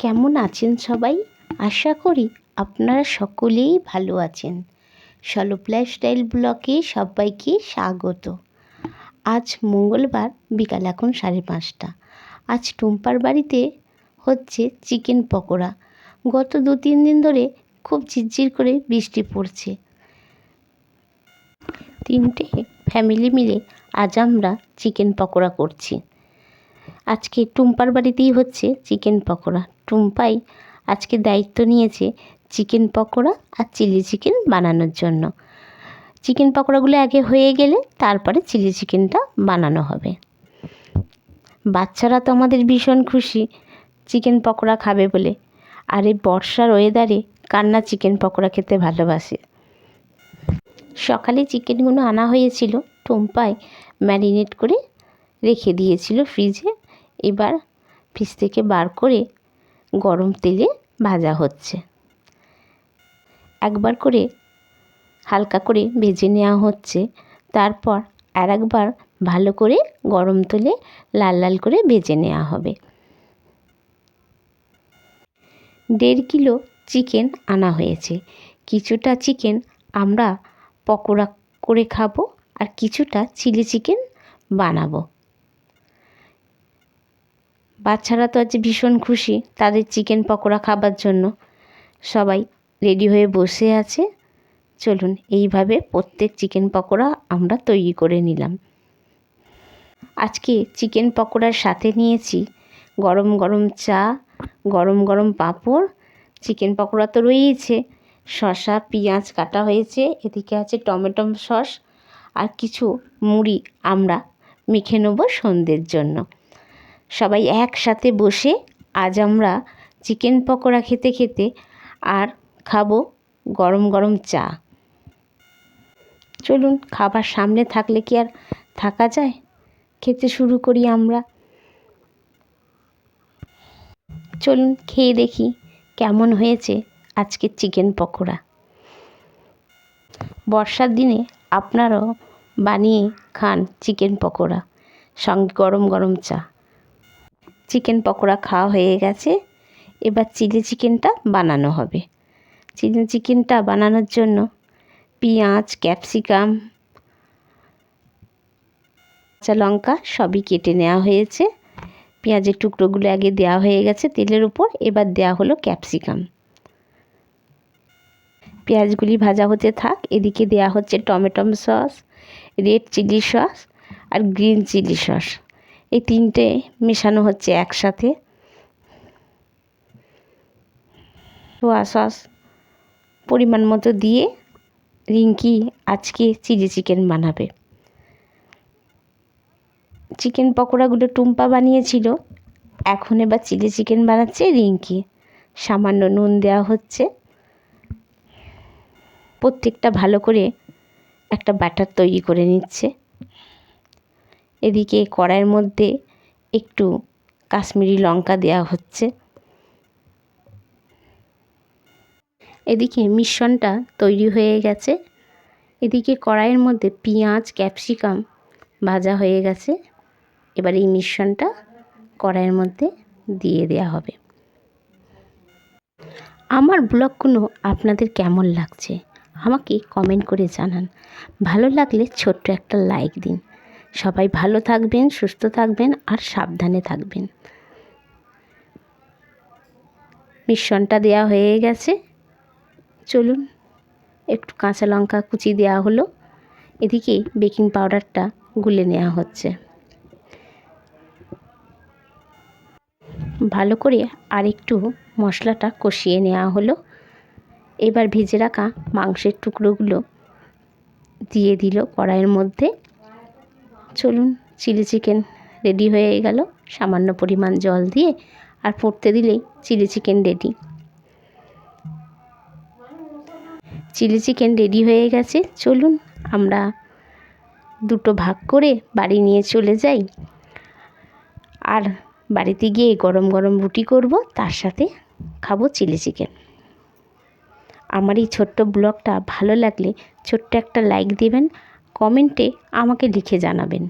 কেমন আছেন সবাই? আশা করি আপনারা সকলেই ভালো আছেন। সলপ লাইফস্টাইল ব্লকে সবাইকে স্বাগত। আজ মঙ্গলবার, বিকাল এখন সাড়ে পাঁচটা। আজ টুম্পার বাড়িতে হচ্ছে চিকেন পকোড়া। গত দু তিন দিন ধরে খুব ঝিরঝির করে বৃষ্টি পড়ছে। তিনটে ফ্যামিলি মিলে আজ আমরা চিকেন পকোড়া করছি। আজকে টুম্পার বাড়িতেই হচ্ছে চিকেন পকোড়া। টুম্পাই আজকে দায়িত্ব নিয়েছে চিকেন পকোড়া আর চিলি চিকেন বানানোর জন্য। চিকেন পকোড়াগুলো আগে হয়ে গেলে তারপরে চিলি চিকেনটা বানানো হবে। বাচ্চারা তো আমাদের ভীষণ খুশি চিকেন পকোড়া খাবে বলে। আর এই বর্ষার ওয়েদারে কান্না চিকেন পকোড়া খেতে ভালোবাসে। সকালে চিকেনগুলো আনা হয়েছিল, টুম্পাই ম্যারিনেট করে রেখে দিয়েছিল ফ্রিজে। এবার ফ্রিজ থেকে বার করে গরম তেলে ভাজা হচ্ছে। একবার করে হালকা করে ভেজে নেওয়া হচ্ছে। তারপর আর একবার ভালো করে গরম তেলে লাল লাল করে ভেজে নেওয়া হবে। দেড় কিলো চিকেন আনা হয়েছে। কিছুটা চিকেন আমরা পকোড়া করে খাব আর কিছুটা চিলি চিকেন বানাবো। বাচ্চারা তো আজ ভীষণ খুশি তাদের চিকেন পকোড়া খাবার জন্য। সবাই রেডি হয়ে বসে আছে। চলুন, এইভাবে প্রত্যেক চিকেন পকোড়া আমরা তৈরি করে নিলাম। আজকে চিকেন পকোড়ার সাথে নিয়েছি গরম গরম চা, গরম গরম পাঁপড়। চিকেন পকোড়া তো রয়েইছে। শসা, পেঁয়াজ কাটা হয়েছে। এদিকে আছে টমেটো সস। আর কিছু মুড়ি আমরা মেখে নেব সন্ধ্যের জন্য। সবাই একসাথে বসে আজ আমরা চিকেন পকোড়া খেতে খেতে আর খাব গরম গরম চা। চলুন, খাবার সামনে থাকলে কি আর থাকা যায়? খেতে শুরু করি আমরা। চলুন, খেয়ে দেখি কেমন হয়েছে আজকের চিকেন পকোড়া। বর্ষার দিনে আপনারাও বানিয়ে খান চিকেন পকোড়া, সঙ্গে গরম গরম চা। চিকেন পকোড়া খাওয়া হয়ে গেছে। এবার চিলি চিকেনটা বানানো হবে। চিলি চিকেনটা বানানোর জন্য পেঁয়াজ, ক্যাপসিকাম, কাঁচা লঙ্কা সবই কেটে নেওয়া হয়েছে। পেঁয়াজের টুকরোগুলো আগে দেওয়া হয়ে গেছে তেলের উপর, এবার দেওয়া হলো ক্যাপসিকাম। পেঁয়াজগুলি ভাজা হতে থাক, এদিকে দেওয়া হচ্ছে tomato sauce, red chilli sauce আর গ্রিন চিলি সস। এই তিনটে মেশানো হচ্ছে একসাথে। সোয়া সস পরিমাণ মতো দিয়ে রিঙ্কি আজকে চিলি চিকেন বানাবে। চিকেন পকোড়াগুলো টুম্পা বানিয়েছিল। এখন এবার চিলি চিকেন বানাচ্ছে রিঙ্কি। সামান্য নুন দেওয়া হচ্ছে। প্রত্যেকটা ভালো করে একটা ব্যাটার তৈরি করে নিচ্ছে। এদিকে কড়াইয়ের মধ্যে একটু কাশ্মীরি লঙ্কা দেওয়া হচ্ছে। এদিকে মিশ্রণটা তৈরি হয়ে গেছে। এদিকে কড়াইয়ের মধ্যে পেঁয়াজ, ক্যাপসিকাম ভাজা হয়ে গেছে। এবার এই মিশ্রণটা কড়াইয়ের মধ্যে দিয়ে দেওয়া হবে। আমার ব্লগগুলো আপনাদের কেমন লাগছে? আমাকে কমেন্ট করে জানান। ভালো লাগলে ছোট্ট একটা লাইক দিন। সবাই ভালো থাকবেন, সুস্থ থাকবেন আর সাবধানে থাকবেন। মিশ্রণটা দেওয়া হয়ে গেছে। চলুন, একটু কাঁচা লঙ্কা কুচি দেওয়া হলো। এদিকে বেকিং পাউডারটা গুলে নেওয়া হচ্ছে। ভালো করে আর একটু মশলাটা কষিয়ে নেওয়া হলো। এবার ভেজে রাখা মাংসের টুকরোগুলো দিয়ে দিল কড়াইয়ের মধ্যে। চলুন, চিলি চিকেন রেডি হয়ে গেল। সামান্য পরিমাণ জল দিয়ে আর ফুটতে দিলেই chilli chicken ready chilli chicken ready হয়ে গেছে। চলুন, আমরা দুটো ভাগ করে বাড়ি নিয়ে চলে যাই। আর বাড়িতে গিয়ে গরম গরম রুটি করব, তার সাথে খাব চিলি চিকেন। আমার এই ছোট্ট ব্লগটা ভালো লাগলে ছোট্ট একটা লাইক দেবেন কমেন্টে আমাকে লিখে জানাবেন।